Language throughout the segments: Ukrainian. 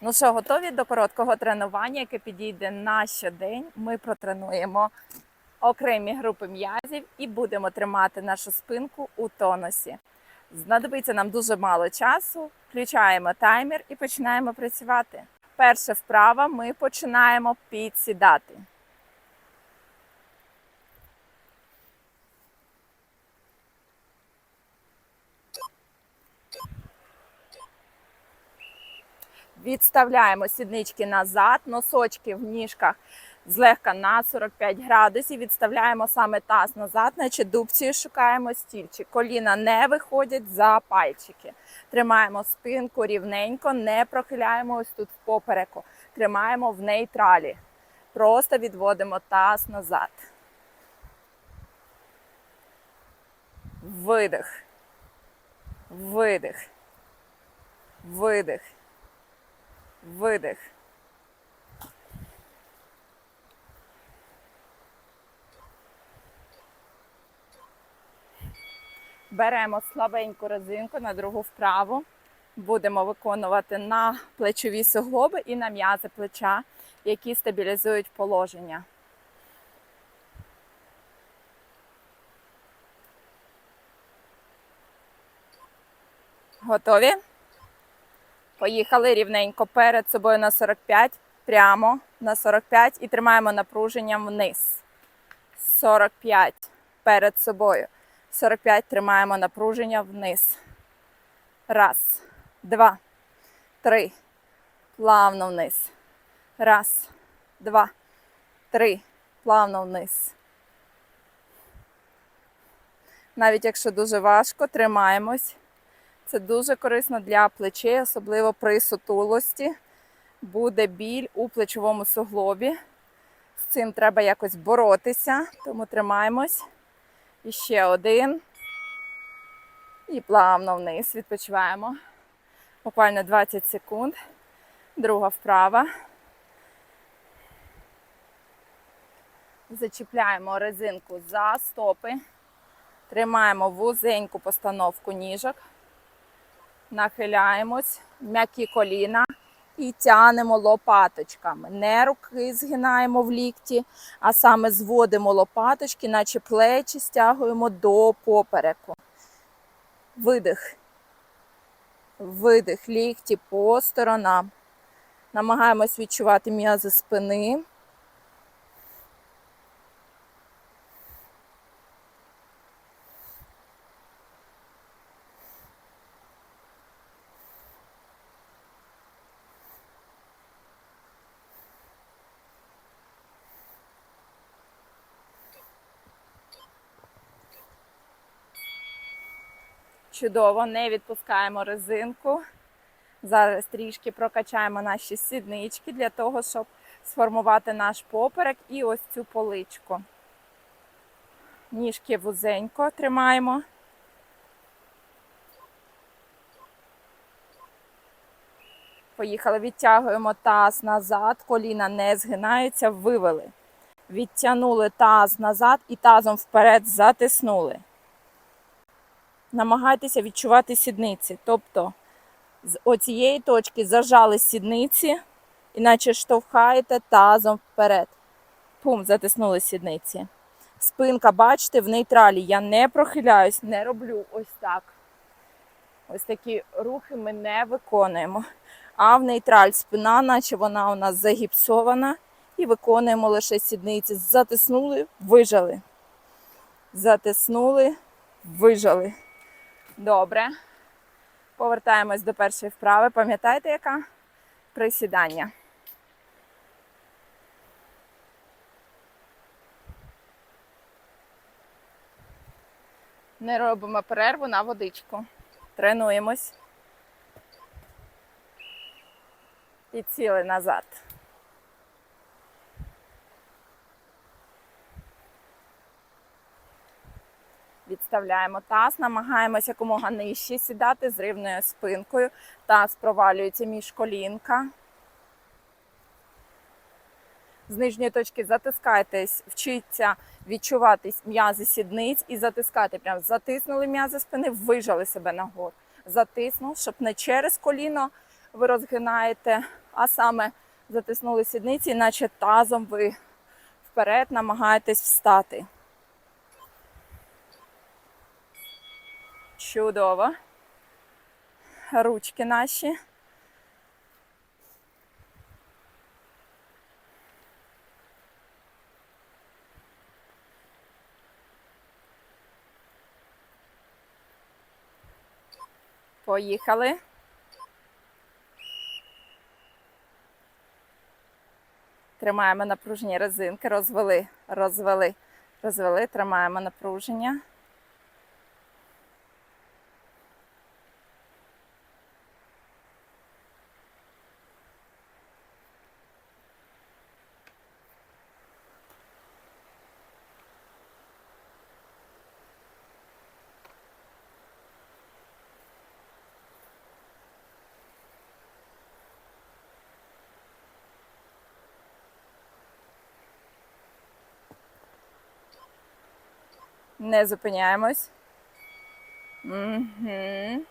Ну що, готові до короткого тренування, яке підійде на щодень. Ми протренуємо окремі групи м'язів і будемо тримати нашу спинку у тонусі. Знадобиться нам дуже мало часу. Включаємо таймер і починаємо працювати. Перша вправа ми починаємо підсідати. Відставляємо сіднички назад, носочки в ніжках злегка на 45 градусів. Відставляємо саме таз назад, наче дубцею шукаємо стільчик. Коліна не виходять за пальчики. Тримаємо спинку рівненько, не прохиляємо ось тут в попереку. Тримаємо в нейтралі. Просто відводимо таз назад. Видих. Видих. Видих. Видих. Беремо слабеньку резинку на другу вправу. Будемо виконувати на плечові суглоби і на м'язи плеча, які стабілізують положення. Готові? Поїхали рівненько перед собою на 45, прямо на 45 і тримаємо напруженням вниз. 45 перед собою. 45 тримаємо напруження вниз. Раз, два, три. Плавно вниз. Раз, два, три. Плавно вниз. Навіть якщо дуже важко, тримаємось. Це дуже корисно для плечей, особливо при сутулості. Буде біль у плечовому суглобі. З цим треба якось боротися, тому тримаємось. І ще один. І плавно вниз. Відпочиваємо. Буквально 20 секунд. Друга вправа. Зачіпляємо резинку за стопи. Тримаємо вузеньку постановку ніжок. Нахиляємось, м'які коліна і тянемо лопаточками. Не руки згинаємо в лікті, а саме зводимо лопаточки, наче плечі стягуємо до попереку. Видих. Видих, лікті по сторонам. Намагаємось відчувати м'язи спини. Чудово, не відпускаємо резинку. Зараз трішки прокачаємо наші сіднички для того, щоб сформувати наш поперек і ось цю поличку. Ніжки вузенько тримаємо. Поїхали, відтягуємо таз назад, коліна не згинаються, вивели. Відтягнули таз назад і тазом вперед затиснули намагайтеся відчувати сідниці. Тобто з оцієї точки зажали сідниці, іначе штовхаєте тазом вперед. Пум, затиснули сідниці. Спинка, бачите, в нейтралі. Я не прохиляюсь, не роблю ось так. Ось такі рухи ми не виконуємо. А в нейтраль спина, наче вона у нас загіпсована. І виконуємо лише сідниці. Затиснули, вижали. Затиснули, вижали. Добре. Повертаємось до першої вправи. Пам'ятаєте, яка? Присідання. Не робимо перерву на водичку. Тренуємось. І сіли назад. Відставляємо таз, намагаємося якомога нижче сідати з рівною спинкою. Таз провалюється між колінка. З нижньої точки затискайтесь, вчіться відчувати м'язи сідниць і затискати. Прям затиснули м'язи спини, вижали себе нагору. Затиснув, щоб не через коліно ви розгинаєте, а саме затиснули сідниці, наче тазом ви вперед намагаєтесь встати. Чудово. Ручки наші. Поїхали. Тримаємо напруження резинки, розвели, розвели, розвели, тримаємо напруження. Не зупиняємось. Угу.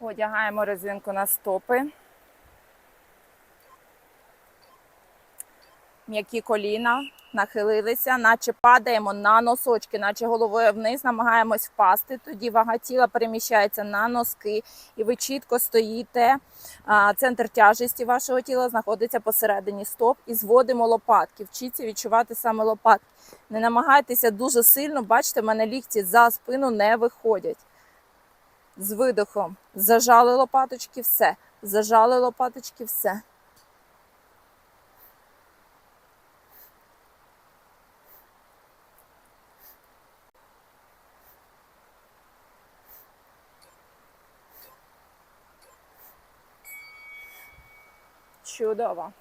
Одягаємо резинку на стопи. М'які коліна, нахилилися, наче падаємо на носочки, наче головою вниз, намагаємось впасти. Тоді вага тіла переміщається на носки, і ви чітко стоїте. Центр тяжесті вашого тіла знаходиться посередині стоп і зводимо лопатки. Вчіться відчувати саме лопатки. Не намагайтеся дуже сильно, бачите, в мене лікті за спину не виходять. З видихом. Зажали лопаточки, все. Зажали лопаточки, все. Чудово.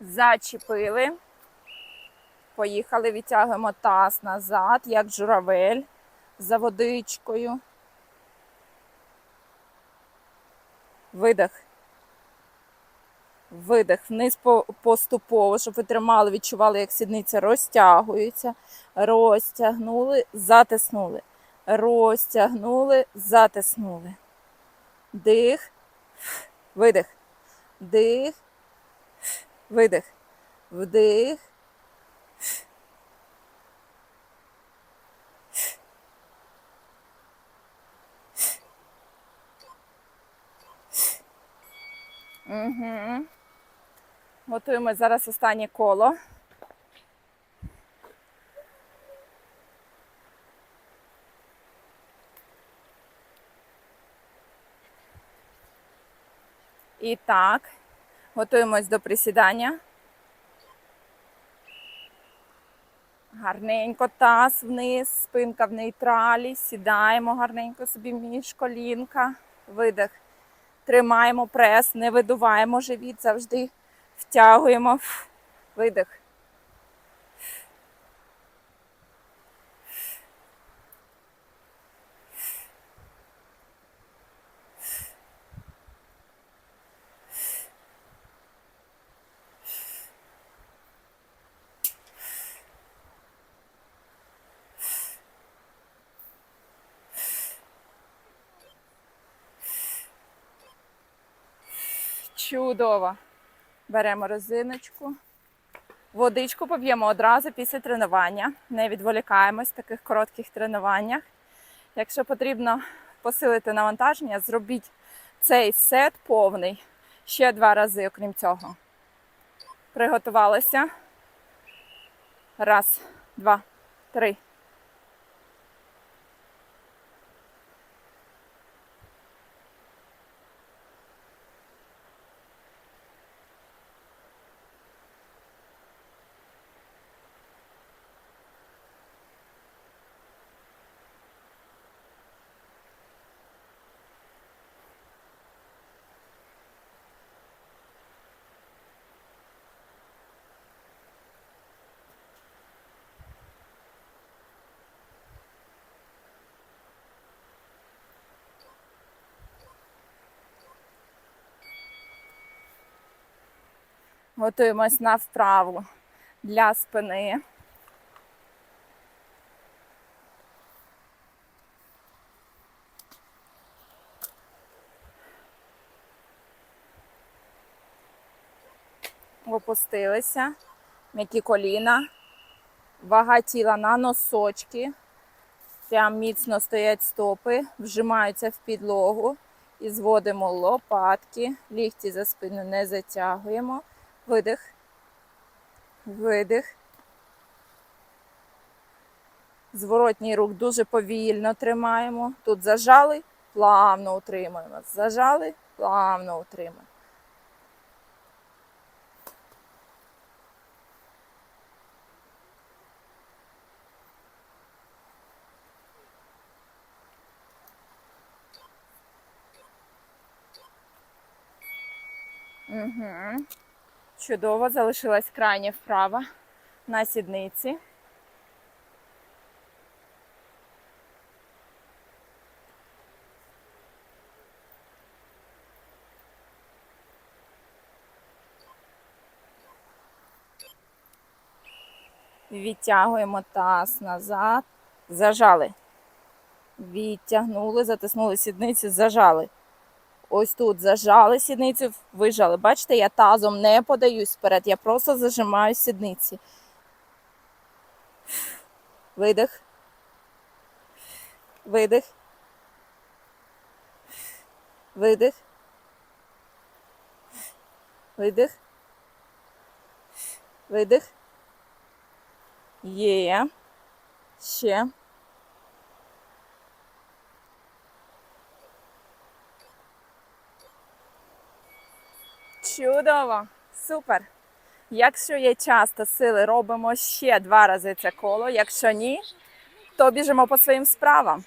Зачепили. Поїхали, відтягуємо таз назад, як журавель за водичкою. Видих. Видих вниз поступово, щоб ви тримали, відчували, як сідниця розтягується. Розтягнули, затиснули. Розтягнули, затиснули. Дих, видих. Дих, видих. Вдих. Угу. Готуємо зараз останнє коло. І так, готуємось до присідання. Гарненько таз вниз, спинка в нейтралі. Сідаємо гарненько собі між колінка. Видих. Тримаємо прес, не видуваємо живіт, завжди втягуємо. Видих. Чудово. Беремо резиночку. Водичку поп'ємо одразу після тренування. Не відволікаємось в таких коротких тренуваннях. Якщо потрібно посилити навантаження, зробіть цей сет повний ще два рази, окрім цього. Приготувалися. Раз, два, три. Готуємось на вправу для спини. Опустилися, м'які коліна, вага тіла на носочки. Прям міцно стоять стопи, вжимаються в підлогу і зводимо лопатки, лікті за спину не затягуємо. Видих, видих. Зворотній рух дуже повільно тримаємо. Тут зажали, плавно утримуємо. Зажали, плавно утримуємо. Угу. Чудово, залишилась крайня вправа на сідниці. Відтягуємо таз назад, зажали. Відтягнули, затиснули сідниці, зажали. Ось тут зажали сідницю, вижали. Бачите, я тазом не подаюсь вперед, я просто зажимаю сідниці. Видих. Видих. Видих. Видих. Видих. Є. Ще. Чудово, супер. Якщо є час та сили, робимо ще два рази це коло. Якщо ні, то біжимо по своїм справам.